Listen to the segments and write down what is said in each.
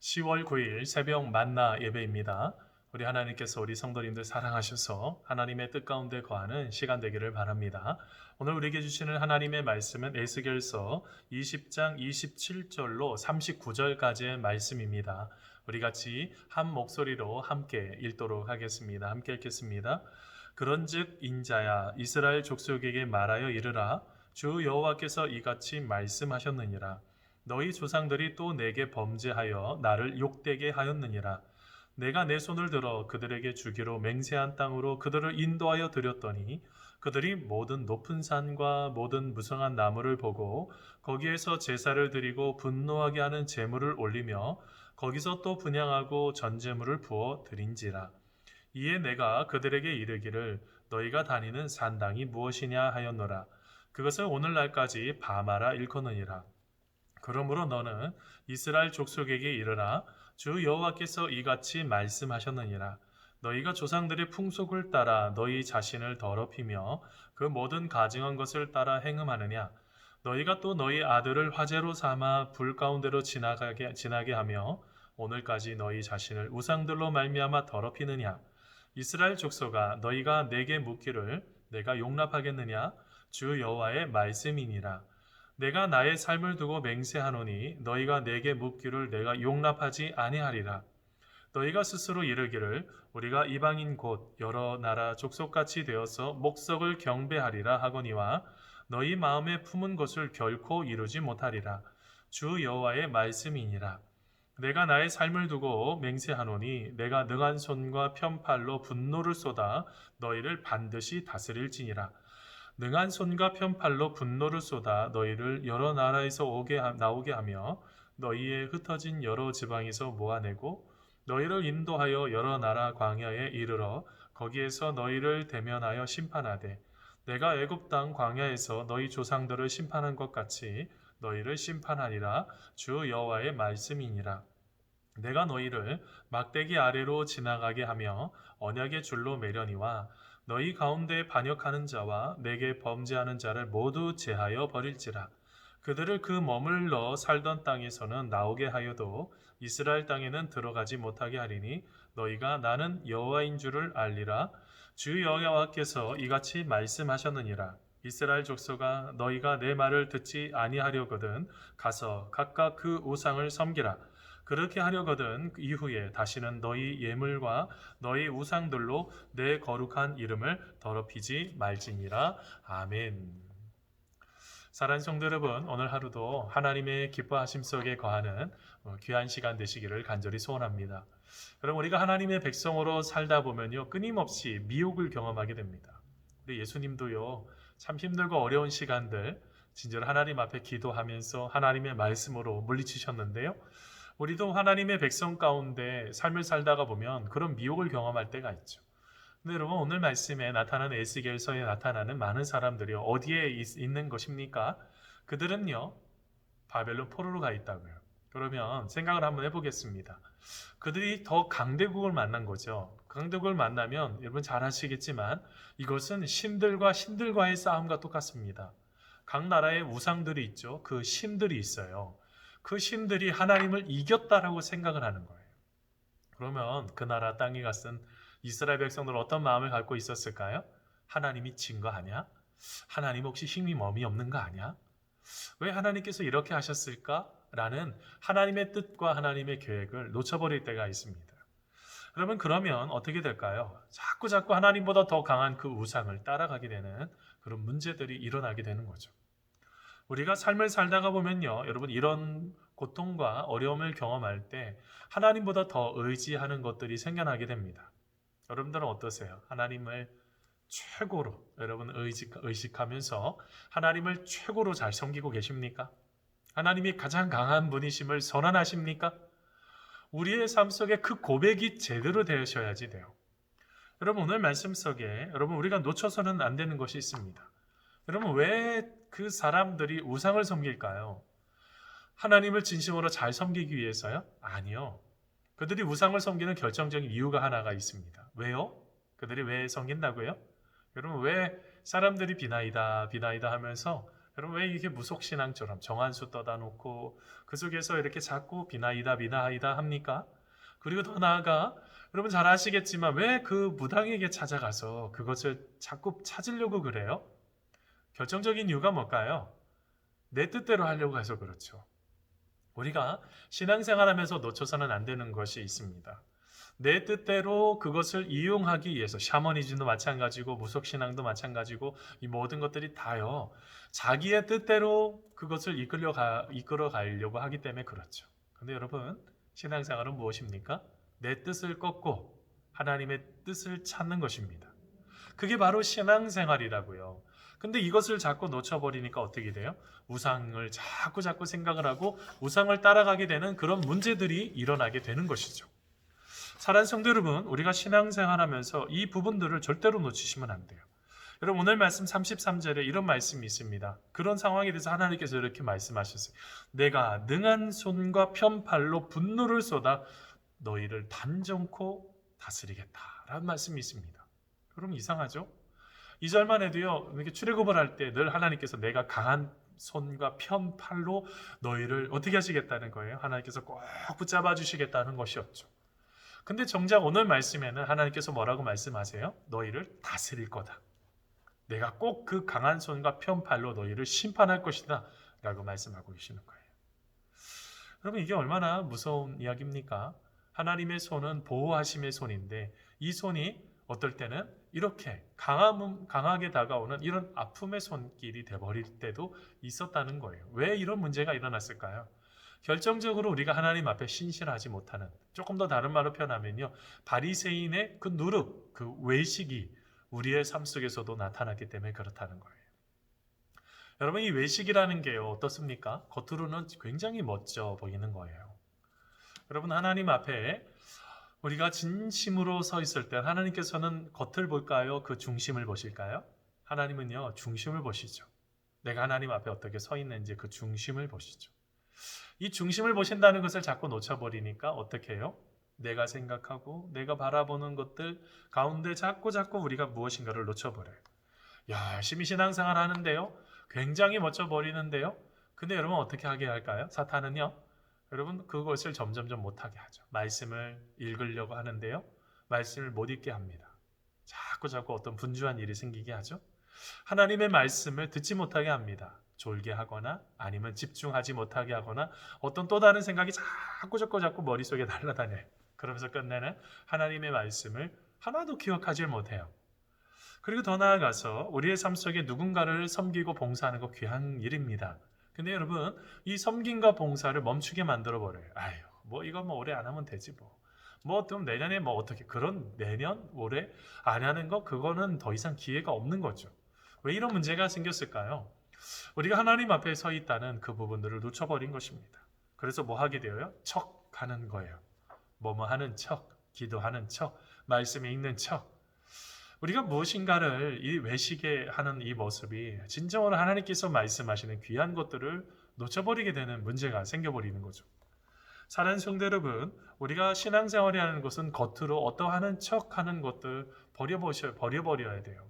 10월 9일 새벽 만나 예배입니다. 우리 하나님께서 우리 성도님들 사랑하셔서 하나님의 뜻 가운데 거하는 시간 되기를 바랍니다. 오늘 우리에게 주시는 하나님의 말씀은 에스겔서 20장 27절로 39절까지의 말씀입니다. 우리 같이 한 목소리로 함께 읽도록 하겠습니다. 함께 읽겠습니다. 그런즉 인자야 이스라엘 족속에게 말하여 이르라 주 여호와께서 이같이 말씀하셨느니라 너희 조상들이 또 내게 범죄하여 나를 욕되게 하였느니라. 내가 내 손을 들어 그들에게 주기로 맹세한 땅으로 그들을 인도하여 드렸더니 그들이 모든 높은 산과 모든 무성한 나무를 보고 거기에서 제사를 드리고 분노하게 하는 제물을 올리며 거기서 또 분양하고 전제물을 부어 드린지라. 이에 내가 그들에게 이르기를 너희가 다니는 산당이 무엇이냐 하였노라. 그것을 오늘날까지 바마라 일컫느니라 그러므로 너는 이스라엘 족속에게 이르라. 주 여호와께서 이같이 말씀하셨느니라. 너희가 조상들의 풍속을 따라 너희 자신을 더럽히며 그 모든 가증한 것을 따라 행음하느냐? 너희가 또 너희 아들을 화제로 삼아 불 가운데로 지나가게 지나게 하며 오늘까지 너희 자신을 우상들로 말미암아 더럽히느냐? 이스라엘 족속아 너희가 내게 묻기를 내가 용납하겠느냐? 주 여호와의 말씀이니라 내가 나의 삶을 두고 맹세하노니 너희가 내게 묻기를 내가 용납하지 아니하리라. 너희가 스스로 이르기를 우리가 이방인 곧 여러 나라 족속같이 되어서 목석을 경배하리라 하거니와 너희 마음에 품은 것을 결코 이루지 못하리라. 주 여호와의 말씀이니라. 내가 나의 삶을 두고 맹세하노니 내가 능한 손과 편팔로 분노를 쏟아 너희를 반드시 다스릴지니라. 능한 손과 편팔로 분노를 쏟아 너희를 여러 나라에서 오게 하- 나오게 하며 너희의 흩어진 여러 지방에서 모아내고 너희를 인도하여 여러 나라 광야에 이르러 거기에서 너희를 대면하여 심판하되 내가 애굽 땅 광야에서 너희 조상들을 심판한 것 같이 너희를 심판하리라. 주 여호와의 말씀이니라. 내가 너희를 막대기 아래로 지나가게 하며 언약의 줄로 매려니와 너희 가운데 반역하는 자와 내게 범죄하는 자를 모두 제하여 버릴지라. 그들을 그 머물러 살던 땅에서는 나오게 하여도 이스라엘 땅에는 들어가지 못하게 하리니 너희가 나는 여호와인 줄을 알리라. 주 여호와께서 이같이 말씀하셨느니라. 이스라엘 족속아 너희가 내 말을 듣지 아니하려거든 가서 각각 그 우상을 섬기라. 그렇게 하려거든 그 이후에 다시는 너희 예물과 너희 우상들로 내 거룩한 이름을 더럽히지 말지니라. 아멘. 사랑하는 성도 여러분, 오늘 하루도 하나님의 기뻐하심 속에 거하는 어, 귀한 시간 되시기를 간절히 소원합니다. 여러분, 우리가 하나님의 백성으로 살다 보면요, 끊임없이 미혹을 경험하게 됩니다. 우리 예수님도요, 참 힘들고 어려운 시간들, 진짜로 하나님 앞에 기도하면서 하나님의 말씀으로 물리치셨는데요. 우리도 하나님의 백성 가운데 삶을 살다가 보면 그런 미혹을 경험할 때가 있죠. 근데 여러분 오늘 말씀에 나타나는 에스겔서에 나타나는 많은 사람들이 어디에 있, 있는 것입니까? 그들은요 바벨론 포로로 가 있다고요. 그러면 생각을 한번 해보겠습니다. 그들이 더 강대국을 만난 거죠. 강대국을 만나면 여러분 잘 아시겠지만 이것은 신들과 신들과의 싸움과 똑같습니다. 각 나라의 우상들이 있죠. 그 신들이 있어요. 그 신들이 하나님을 이겼다라고 생각을 하는 거예요. 그러면 그 나라 땅에 갔은 이스라엘 백성들 어떤 마음을 갖고 있었을까요? 하나님이 진 거 아니야? 하나님 혹시 힘이 몸이 없는 거 아니야? 왜 하나님께서 이렇게 하셨을까? 라는 하나님의 뜻과 하나님의 계획을 놓쳐버릴 때가 있습니다. 여러분 그러면 어떻게 될까요? 자꾸 자꾸 하나님보다 더 강한 그 우상을 따라가게 되는 그런 문제들이 일어나게 되는 거죠. 우리가 삶을 살다가 보면요, 여러분 이런 고통과 어려움을 경험할 때 하나님보다 더 의지하는 것들이 생겨나게 됩니다. 여러분들은 어떠세요? 하나님을 최고로 여러분 의식, 의식하면서 하나님을 최고로 잘 섬기고 계십니까? 하나님이 가장 강한 분이심을 선언하십니까? 우리의 삶 속에 그 고백이 제대로 되셔야지 돼요. 여러분 오늘 말씀 속에 여러분 우리가 놓쳐서는 안 되는 것이 있습니다. 여러분 왜 그 사람들이 우상을 섬길까요? 하나님을 진심으로 잘 섬기기 위해서요? 아니요. 그들이 우상을 섬기는 결정적인 이유가 하나가 있습니다. 왜요? 그들이 왜 섬긴다고요? 여러분 왜 사람들이 비나이다 비나이다 하면서 여러분 왜 이게 무속신앙처럼 정한수 떠다 놓고 그 속에서 이렇게 자꾸 비나이다 비나이다 합니까? 그리고 더 나아가 여러분 잘 아시겠지만 왜 그 무당에게 찾아가서 그것을 자꾸 찾으려고 그래요? 결정적인 이유가 뭘까요? 내 뜻대로 하려고 해서 그렇죠. 우리가 신앙생활하면서 놓쳐서는 안 되는 것이 있습니다. 내 뜻대로 그것을 이용하기 위해서 샤머니즘도 마찬가지고 무속신앙도 마찬가지고 이 모든 것들이 다요. 자기의 뜻대로 그것을 이끌려 가, 이끌어 가려고 하기 때문에 그렇죠. 근데 여러분, 신앙생활은 무엇입니까? 내 뜻을 꺾고 하나님의 뜻을 찾는 것입니다. 그게 바로 신앙생활이라고요. 근데 이것을 자꾸 놓쳐버리니까 어떻게 돼요? 우상을 자꾸 자꾸 생각을 하고 우상을 따라가게 되는 그런 문제들이 일어나게 되는 것이죠. 사랑 성도 여러분, 우리가 신앙생활하면서 이 부분들을 절대로 놓치시면 안 돼요. 여러분 오늘 말씀 33절에 이런 말씀이 있습니다. 그런 상황에 대해서 하나님께서 이렇게 말씀하셨어요. 내가 능한 손과 편팔로 분노를 쏟아 너희를 단정코 다스리겠다라는 말씀이 있습니다. 그럼 이상하죠? 이 절만 해도요. 이렇게 출애굽을 할 때 늘 하나님께서 내가 강한 손과 편 팔로 너희를 어떻게 하시겠다는 거예요? 하나님께서 꼭 붙잡아 주시겠다는 것이었죠. 근데 정작 오늘 말씀에는 하나님께서 뭐라고 말씀하세요? 너희를 다스릴 거다. 내가 꼭 그 강한 손과 편팔로 너희를 심판할 것이다. 라고 말씀하고 계시는 거예요. 여러분, 이게 얼마나 무서운 이야기입니까? 하나님의 손은 보호하심의 손인데, 이 손이 어떨 때는 이렇게 강함, 강하게 다가오는 이런 아픔의 손길이 돼버릴 때도 있었다는 거예요. 왜 이런 문제가 일어났을까요? 결정적으로 우리가 하나님 앞에 신실하지 못하는 조금 더 다른 말로 표현하면요 바리새인의 그 누룩 그 외식이 우리의 삶 속에서도 나타났기 때문에 그렇다는 거예요. 여러분 이 외식이라는 게요 어떻습니까? 겉으로는 굉장히 멋져 보이는 거예요. 여러분 하나님 앞에 우리가 진심으로 서 있을 때 하나님께서는 겉을 볼까요? 그 중심을 보실까요? 하나님은요 중심을 보시죠. 내가 하나님 앞에 어떻게 서 있는지 그 중심을 보시죠. 이 중심을 보신다는 것을 자꾸 놓쳐버리니까 어떻게 해요? 내가 생각하고 내가 바라보는 것들 가운데 자꾸 자꾸 우리가 무엇인가를 놓쳐버려요. 열심히 신앙생활 하는데요. 굉장히 멋져 버리는데요. 근데 여러분 어떻게 하게 할까요? 사탄은요. 여러분 그것을 점점점 못하게 하죠. 말씀을 읽으려고 하는데요. 말씀을 못 읽게 합니다. 자꾸 자꾸 어떤 분주한 일이 생기게 하죠. 하나님의 말씀을 듣지 못하게 합니다. 졸게 하거나 아니면 집중하지 못하게 하거나 어떤 또 다른 생각이 자꾸 자꾸 자꾸 머릿속에 날아다녀요. 그러면서 끝내는 하나님의 말씀을 하나도 기억하지 못해요. 그리고 더 나아가서 우리의 삶 속에 누군가를 섬기고 봉사하는 거 귀한 일입니다. 근데 여러분 이 섬김과 봉사를 멈추게 만들어 버려요. 아유 뭐 이거 뭐 올해 안 하면 되지 뭐. 뭐좀 내년에 뭐 어떻게 그런 내년 올해 안 하는 거 그거는 더 이상 기회가 없는 거죠. 왜 이런 문제가 생겼을까요? 우리가 하나님 앞에 서 있다는 그 부분들을 놓쳐버린 것입니다. 그래서 뭐 하게 되어요? 척 하는 거예요. 뭐뭐 하는 척, 기도하는 척, 말씀에 읽는 척. 우리가 무엇인가를 이 외식에 하는 이 모습이 진정으로 하나님께서 말씀하시는 귀한 것들을 놓쳐버리게 되는 문제가 생겨버리는 거죠. 사랑하는 성도 여러분, 우리가 신앙생활이 하는 것은 겉으로 어떠하는 척 하는 것들 버려버려, 버려버려야 돼요.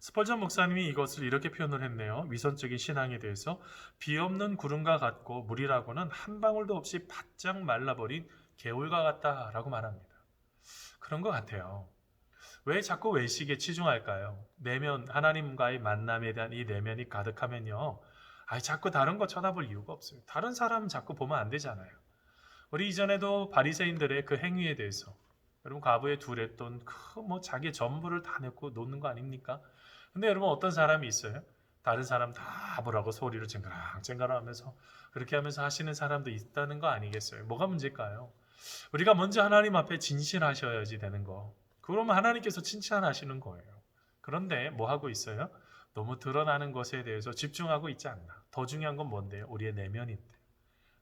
스펄전 목사님이 이것을 이렇게 표현을 했네요. 위선적인 신앙에 대해서 비 없는 구름과 같고 물이라고는 한 방울도 없이 바짝 말라버린 개울과 같다라고 말합니다. 그런 것 같아요. 왜 자꾸 외식에 치중할까요? 내면 하나님과의 만남에 대한 이 내면이 가득하면요. 아이 자꾸 다른 거 쳐다볼 이유가 없어요. 다른 사람 자꾸 보면 안 되잖아요. 우리 이전에도 바리새인들의 그 행위에 대해서 여러분 과부의 두레돈 그뭐 자기 전부를 다 내고 놓는 거 아닙니까? 근데 여러분 어떤 사람이 있어요? 다른 사람 다 보라고 소리로 쟁가랑쟁가랑 하면서 그렇게 하면서 하시는 사람도 있다는 거 아니겠어요? 뭐가 문제일까요? 우리가 먼저 하나님 앞에 진실하셔야지 되는 거. 그러면 하나님께서 칭찬하시는 거예요. 그런데 뭐 하고 있어요? 너무 드러나는 것에 대해서 집중하고 있지 않나. 더 중요한 건 뭔데요? 우리의 내면인데.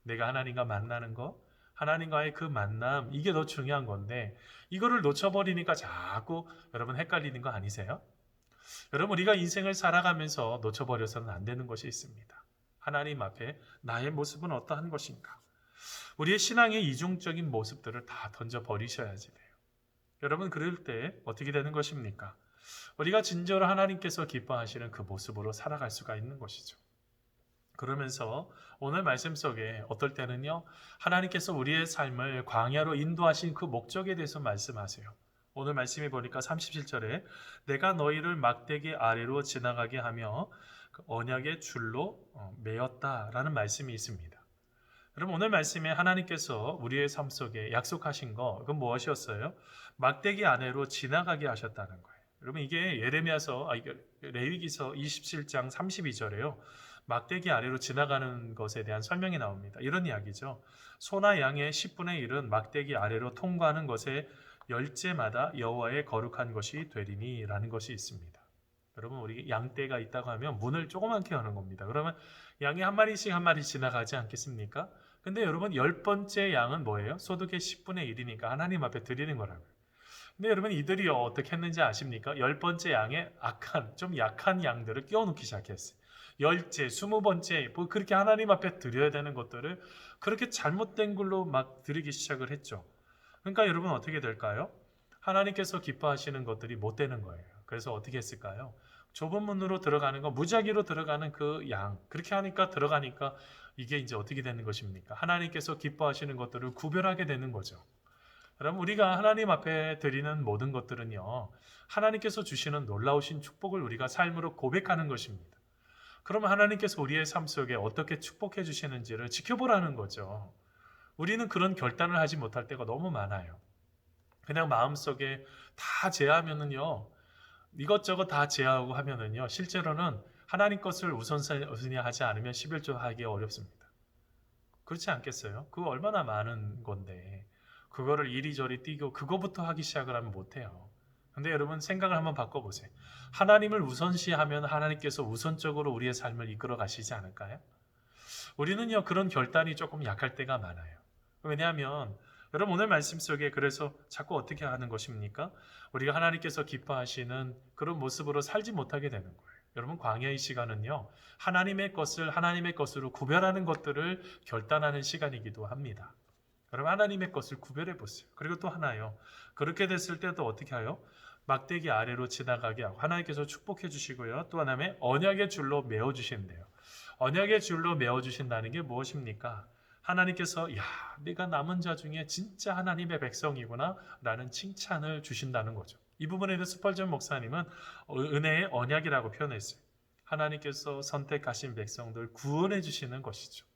내가 하나님과 만나는 거, 하나님과의 그 만남, 이게 더 중요한 건데, 이거를 놓쳐버리니까 자꾸 여러분 헷갈리는 거 아니세요? 여러분, 우리가 인생을 살아가면서 놓쳐버려서는 안 되는 것이 있습니다. 하나님 앞에 나의 모습은 어떠한 것인가? 우리의 신앙의 이중적인 모습들을 다 던져버리셔야지 돼요. 여러분, 그럴 때 어떻게 되는 것입니까? 우리가 진정으로 하나님께서 기뻐하시는 그 모습으로 살아갈 수가 있는 것이죠. 그러면서 오늘 말씀 속에 어떨 때는요, 하나님께서 우리의 삶을 광야로 인도하신 그 목적에 대해서 말씀하세요. 오늘 말씀에 보니까 37절에 내가 너희를 막대기 아래로 지나가게 하며 그 언약의 줄로 어, 매었다라는 말씀이 있습니다. 여러분 오늘 말씀에 하나님께서 우리의 삶 속에 약속하신 거 그건 무엇이었어요? 막대기 아래로 지나가게 하셨다는 거예요. 여러분 이게 예레미야서 아 레위기서 27장 32절에요. 막대기 아래로 지나가는 것에 대한 설명이 나옵니다. 이런 이야기죠. 소나 양의 10분의 1은 막대기 아래로 통과하는 것에 열째마다 여호와의 거룩한 것이 되리니라는 것이 있습니다. 여러분 우리 양떼가 있다고 하면 문을 조그맣게 여는 겁니다. 그러면 양이 한 마리씩 한 마리 지나가지 않겠습니까? 근데 여러분 열 번째 양은 뭐예요? 소득의 10분의 1이니까 하나님 앞에 드리는 거라고요. 근데 여러분 이들이 어떻게 했는지 아십니까? 열 번째 양에 악한 좀 약한 양들을 끼워넣기 시작했어요. 열째, 스무 번째 뭐 그렇게 하나님 앞에 드려야 되는 것들을 그렇게 잘못된 걸로 막 드리기 시작을 했죠. 그러니까 여러분 어떻게 될까요? 하나님께서 기뻐하시는 것들이 못 되는 거예요. 그래서 어떻게 했을까요? 좁은 문으로 들어가는 거, 무작위로 들어가는 그 양. 그렇게 하니까 들어가니까 이게 이제 어떻게 되는 것입니까? 하나님께서 기뻐하시는 것들을 구별하게 되는 거죠. 여러분, 우리가 하나님 앞에 드리는 모든 것들은요, 하나님께서 주시는 놀라우신 축복을 우리가 삶으로 고백하는 것입니다. 그러면 하나님께서 우리의 삶 속에 어떻게 축복해 주시는지를 지켜보라는 거죠. 우리는 그런 결단을 하지 못할 때가 너무 많아요. 그냥 마음속에 다 제하면은요, 이것저것 다 제하고 하면은요, 실제로는 하나님 것을 우선순위 하지 않으면 11조 하기 어렵습니다. 그렇지 않겠어요? 그거 얼마나 많은 건데, 그거를 이리저리 뛰고 그거부터 하기 시작을 하면 못해요. 근데 여러분 생각을 한번 바꿔보세요. 하나님을 우선시하면 하나님께서 우선적으로 우리의 삶을 이끌어 가시지 않을까요? 우리는요, 그런 결단이 조금 약할 때가 많아요. 왜냐하면 여러분 오늘 말씀 속에 그래서 자꾸 어떻게 하는 것입니까? 우리가 하나님께서 기뻐하시는 그런 모습으로 살지 못하게 되는 거예요. 여러분 광야의 시간은요. 하나님의 것을 하나님의 것으로 구별하는 것들을 결단하는 시간이기도 합니다. 여러분 하나님의 것을 구별해 보세요. 그리고 또 하나요. 그렇게 됐을 때 또 어떻게 하요? 막대기 아래로 지나가게 하고 하나님께서 축복해 주시고요. 또 하나는 언약의 줄로 메어 주신대요. 언약의 줄로 메어 주신다는 게 무엇입니까? 하나님께서 야, 네가 남은 자 중에 진짜 하나님의 백성이구나 라는 칭찬을 주신다는 거죠. 이 부분에 대해서 스펄전 목사님은 은혜의 언약이라고 표현했어요. 하나님께서 선택하신 백성들 구원해 주시는 것이죠.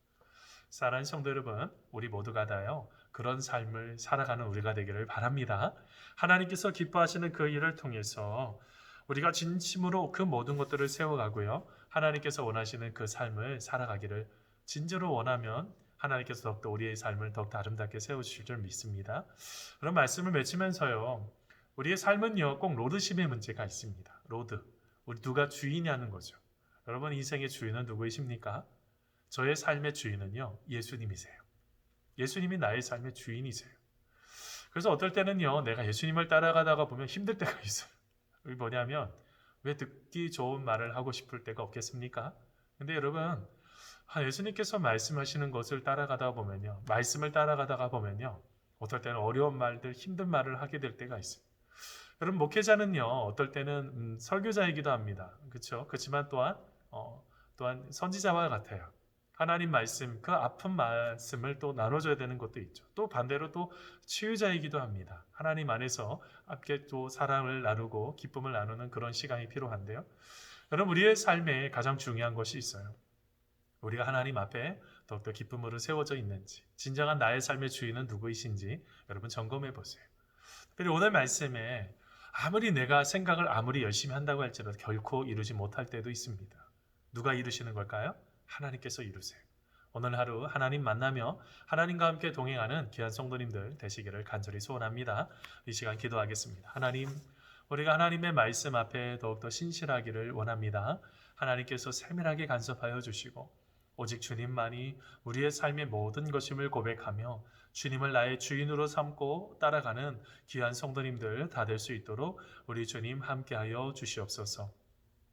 사랑하는 성도 여러분, 우리 모두가 다요. 그런 삶을 살아가는 우리가 되기를 바랍니다. 하나님께서 기뻐하시는 그 일을 통해서 우리가 진심으로 그 모든 것들을 세워가고요. 하나님께서 원하시는 그 삶을 살아가기를 진짜로 원하면 하나님께서 더욱더 우리의 삶을 더욱더 아름답게 세워주실 줄 믿습니다. 그런 말씀을 맺으면서요. 우리의 삶은요. 꼭 로드십의 문제가 있습니다. 로드. 우리 누가 주인이냐는 거죠. 여러분 인생의 주인은 누구이십니까? 저의 삶의 주인은요. 예수님이세요. 예수님이 나의 삶의 주인이세요. 그래서 어떨 때는요. 내가 예수님을 따라가다가 보면 힘들 때가 있어요. 그게 뭐냐면 왜 듣기 좋은 말을 하고 싶을 때가 없겠습니까? 근데 여러분 아, 예수님께서 말씀하시는 것을 따라가다 보면요. 말씀을 따라가다가 보면요. 어떨 때는 어려운 말들, 힘든 말을 하게 될 때가 있어요. 여러분 목회자는요. 어떨 때는 음, 설교자이기도 합니다. 그렇죠? 그렇지만 또한 어, 또한 선지자와 같아요. 하나님 말씀, 그 아픈 말씀을 또 나눠줘야 되는 것도 있죠. 또 반대로 또 치유자이기도 합니다. 하나님 안에서 함께 또 사랑을 나누고 기쁨을 나누는 그런 시간이 필요한데요. 여러분 우리의 삶에 가장 중요한 것이 있어요. 우리가 하나님 앞에 더욱더 기쁨으로 세워져 있는지, 진정한 나의 삶의 주인은 누구이신지 여러분 점검해 보세요. 특별히 오늘 말씀에 아무리 내가 생각을 아무리 열심히 한다고 할지라도 결코 이루지 못할 때도 있습니다. 누가 이루시는 걸까요? 하나님께서 이루세요. 오늘 하루 하나님 만나며 하나님과 함께 동행하는 귀한 성도님들 되시기를 간절히 소원합니다. 이 시간 기도하겠습니다. 하나님, 우리가 하나님의 말씀 앞에 더욱더 신실하기를 원합니다. 하나님께서 세밀하게 간섭하여 주시고 오직 주님만이 우리의 삶의 모든 것임을 고백하며 주님을 나의 주인으로 삼고 따라가는 귀한 성도님들 다 될 수 있도록 우리 주님 함께하여 주시옵소서.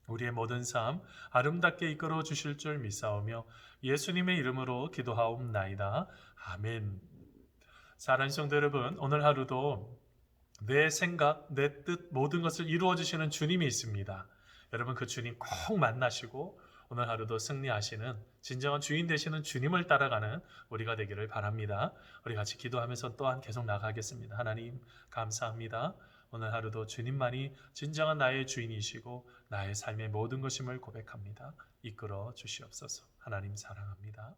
우리의 모든 삶 아름답게 이끌어 주실 줄 믿사오며 예수님의 이름으로 기도하옵나이다. 아멘. 사랑하는 성도 여러분, 오늘 하루도 내 생각, 내 뜻 모든 것을 이루어 주시는 주님이 있습니다. 여러분 그 주님 꼭 만나시고 오늘 하루도 승리하시는 진정한 주인 되시는 주님을 따라가는 우리가 되기를 바랍니다. 우리 같이 기도하면서 또한 계속 나가겠습니다. 하나님 감사합니다. 오늘 하루도 주님만이 진정한 나의 주인이시고 나의 삶의 모든 것임을 고백합니다. 이끌어 주시옵소서. 하나님 사랑합니다.